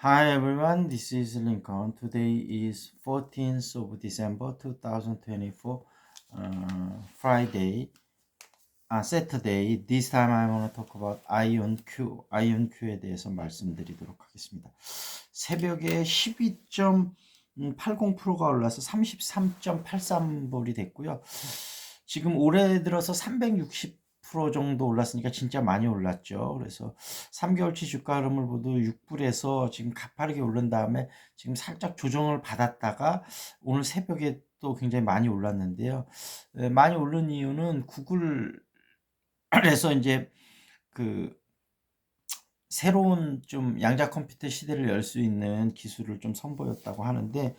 Hi everyone, this is Lincoln. Today is 14th of December 2024, uh, Friday, uh, Saturday. This time I want to talk about IonQ, IonQ에 대해서 말씀드리도록 하겠습니다. 새벽에 12.80%가 올라서 33.83불이 됐고요. 지금 올해 들어서 360 10% 정도 올랐으니까 진짜 많이 올랐죠. 그래서 3개월치 주가 흐름을 보도 6불에서 지금 가파르게 오른 다음에 지금 살짝 조정을 받았다가 오늘 새벽에 또 굉장히 많이 올랐는데요. 많이 오른 이유는 구글에서 이제 그 새로운 좀 양자 컴퓨터 시대를 열 수 있는 기술을 좀 선보였다고 하는데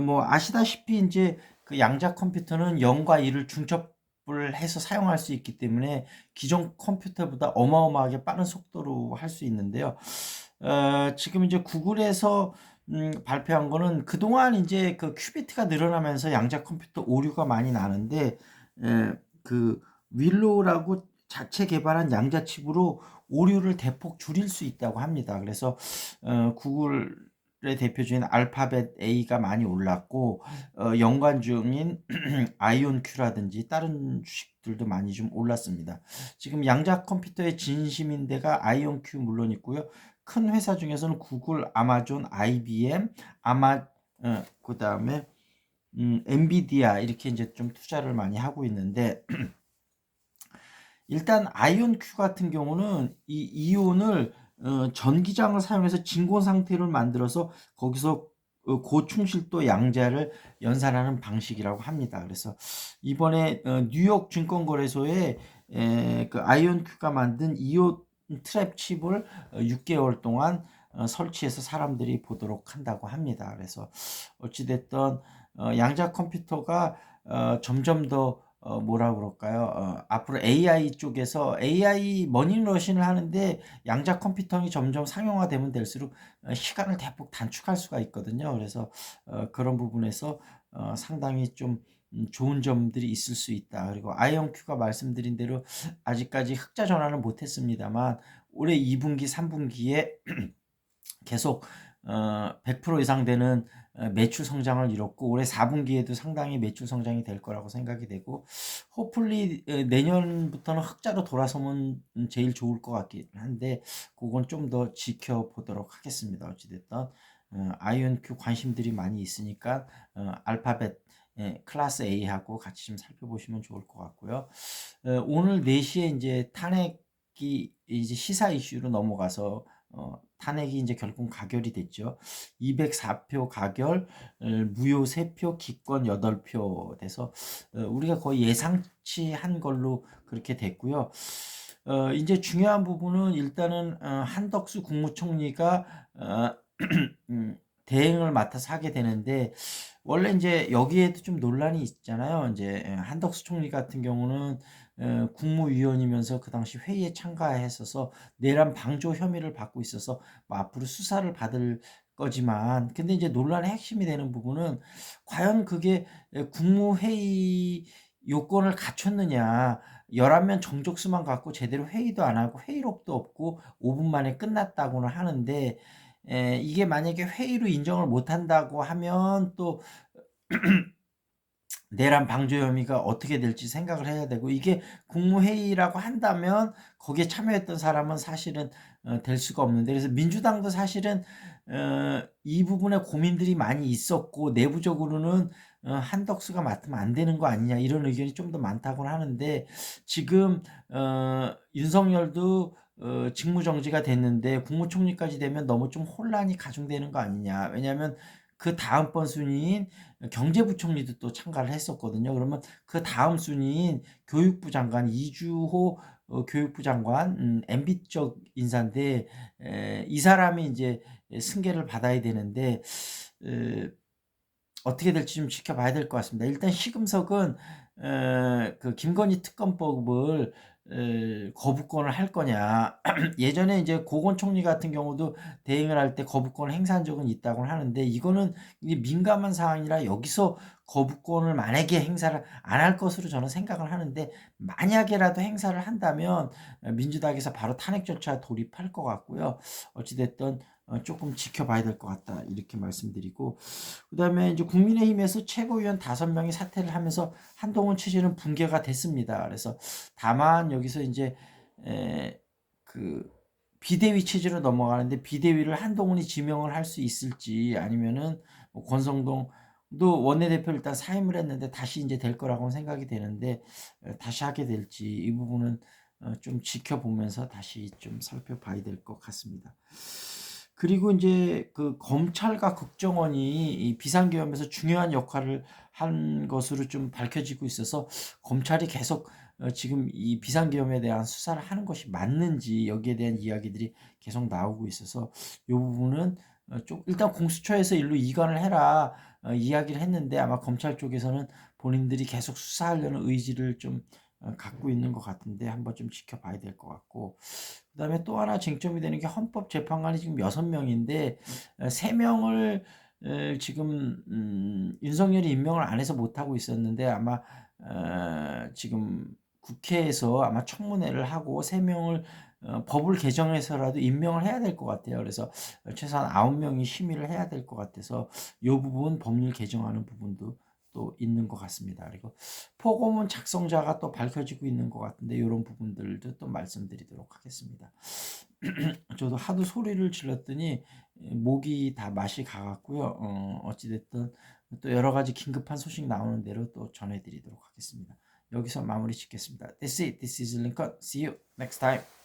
뭐 아시다시피 이제 그 양자 컴퓨터는 0과 1을 중첩 을 해서 사용할 수 있기 때문에 기존 컴퓨터보다 어마어마하게 빠른 속도로 할 수 있는데요. 어, 지금 이제 구글에서 음, 발표한 거는 그동안 이제 그 큐비트가 늘어나면서 양자 컴퓨터 오류가 많이 나는데 에, 그 윌로우라고 자체 개발한 양자 칩으로 오류를 대폭 줄일 수 있다고 합니다. 그래서 어, 구글 의 대표 중인 알파벳 A가 많이 올랐고 어, 연관 중인 아이온 Q라든지 다른 주식들도 많이 좀 올랐습니다. 지금 양자 컴퓨터의 진심인 데가 아이온 Q 물론 있고요. 큰 회사 중에서는 구글, 아마존, IBM, 아마 어, 그 다음에 음, 엔비디아 이렇게 이제 좀 투자를 많이 하고 있는데 일단 아이온 Q 같은 경우는 이 이온을 어, 전기장을 사용해서 진공 상태를 만들어서 거기서 어, 고충실도 양자를 연산하는 방식이라고 합니다. 그래서 이번에 어, 뉴욕 증권거래소에 에, 그 아이온큐가 만든 이온 트랩 칩을 6개월 동안 설치해서 사람들이 보도록 한다고 합니다. 그래서 어찌됐든 양자 컴퓨터가 점점 더 어, 뭐라 그럴까요? 어, 앞으로 AI 쪽에서 AI 머니러신을 하는데 양자 컴퓨터가 점점 상용화되면 될수록 어, 시간을 대폭 단축할 수가 있거든요. 그래서 어, 그런 부분에서 어, 상당히 좀 음, 좋은 점들이 있을 수 있다. 그리고 아이언큐가 말씀드린 대로 아직까지 흑자 전환을 못했습니다만 올해 2분기, 3분기에 계속 어, 100% 이상 되는 어, 매출 성장을 이뤘고 올해 4분기에도 상당히 매출 성장이 될 거라고 생각이 되고 호플리 어, 내년부터는 흑자로 돌아서면 제일 좋을 것 같긴 한데 그건 좀 더 지켜보도록 하겠습니다. 어찌됐든 어, 아이언큐 관심들이 많이 있으니까 알파벳 예, 클래스 A하고 같이 좀 살펴보시면 좋을 것 같고요. 오늘 4시에 이제 탄핵이 이제 시사 이슈로 넘어가서 어, 탄핵이 이제 결국 가결이 됐죠. 204표 가결, 어, 무효 3표, 기권 8표 돼서 어, 우리가 거의 예상치 한 걸로 그렇게 됐고요. 어, 이제 중요한 부분은 일단은 어, 한덕수 국무총리가 어, 음, 대행을 맡아서 하게 되는데 원래 이제 여기에도 좀 논란이 있잖아요. 이제 예, 한덕수 총리 같은 경우는 어, 국무위원이면서 그 당시 회의에 참가했어서 내란 방조 혐의를 받고 있어서 뭐 앞으로 수사를 받을 거지만 근데 이제 논란의 핵심이 되는 부분은 과연 그게 국무회의 요건을 갖췄느냐 11명 정족수만 갖고 제대로 회의도 안 하고 회의록도 없고 5분 만에 끝났다고는 하는데 에, 이게 만약에 회의로 인정을 못 한다고 하면 또 내란 방조 혐의가 어떻게 될지 생각을 해야 되고 이게 국무회의라고 한다면 거기에 참여했던 사람은 사실은 어, 될 수가 없는데 그래서 민주당도 사실은 어, 이 부분에 고민들이 많이 있었고 내부적으로는 어, 한덕수가 맡으면 안 되는 거 아니냐 이런 의견이 좀 더 많다고 하는데 지금 어, 윤석열도 어, 직무 정지가 됐는데 국무총리까지 되면 너무 좀 혼란이 가중되는 거 아니냐 왜냐하면 그 다음번 순위인 경제부총리도 또 참가를 했었거든요. 그러면 그 다음 순위인 교육부 장관 이주호 어, 교육부 장관 음, MB적 인사인데 에, 이 사람이 이제 승계를 받아야 되는데 에, 어떻게 될지 좀 지켜봐야 될 것 같습니다. 일단 시금석은 에, 그 김건희 특검법을 거부권을 할 거냐. 예전에 이제 고건 총리 같은 경우도 대행을 할 때 거부권을 행사한 적은 있다고 하는데 이거는 민감한 사항이라 여기서 거부권을 만약에 행사를 안 할 것으로 저는 생각을 하는데 만약에라도 행사를 한다면 민주당에서 바로 탄핵 절차 돌입할 것 같고요. 어찌됐든 어, 조금 지켜봐야 될 것 같다 이렇게 말씀드리고 그다음에 이제 국민의힘에서 최고위원 다섯 명이 사퇴를 하면서 한동훈 체제는 붕괴가 됐습니다. 그래서 다만 여기서 이제 에, 그 비대위 체제로 넘어가는데 비대위를 한동훈이 지명을 할 수 있을지 아니면은 뭐 권성동도 원내대표를 일단 사임을 했는데 다시 이제 될 거라고 생각이 되는데 어, 다시 하게 될지 이 부분은 어, 좀 지켜보면서 다시 좀 살펴봐야 될 것 같습니다. 그리고 이제 그 검찰과 국정원이 이 비상계엄에서 중요한 역할을 한 것으로 좀 밝혀지고 있어서 검찰이 계속 어, 지금 이 비상계엄에 대한 수사를 하는 것이 맞는지 여기에 대한 이야기들이 계속 나오고 있어서 이 부분은 어, 좀 일단 공수처에서 일로 이관을 해라 어, 이야기를 했는데 아마 검찰 쪽에서는 본인들이 계속 수사하려는 의지를 좀 어, 갖고 있는 것 같은데 한번 좀 지켜봐야 될 것 같고 그 다음에 또 하나 쟁점이 되는 게 헌법재판관이 지금 여섯 명인데 어, 세 명을 어, 지금 음, 윤석열이 임명을 안 해서 못 하고 있었는데 아마 어, 지금 국회에서 아마 청문회를 하고 세 명을 어, 법을 개정해서라도 임명을 해야 될 것 같아요. 그래서 최소한 아홉 명이 심의를 해야 될 것 같아서 이 부분 법률 개정하는 부분도 또 있는 것 같습니다. 그리고 포고문 작성자가 또 밝혀지고 있는 것 같은데 이런 부분들도 또 말씀드리도록 하겠습니다. 저도 하도 소리를 질렀더니 목이 다 맛이 가갖고요. 어, 어찌됐든 또 여러 가지 긴급한 소식 나오는 대로 또 전해드리도록 하겠습니다. 여기서 마무리 짓겠습니다. That's it. This is Lincoln. See you next time.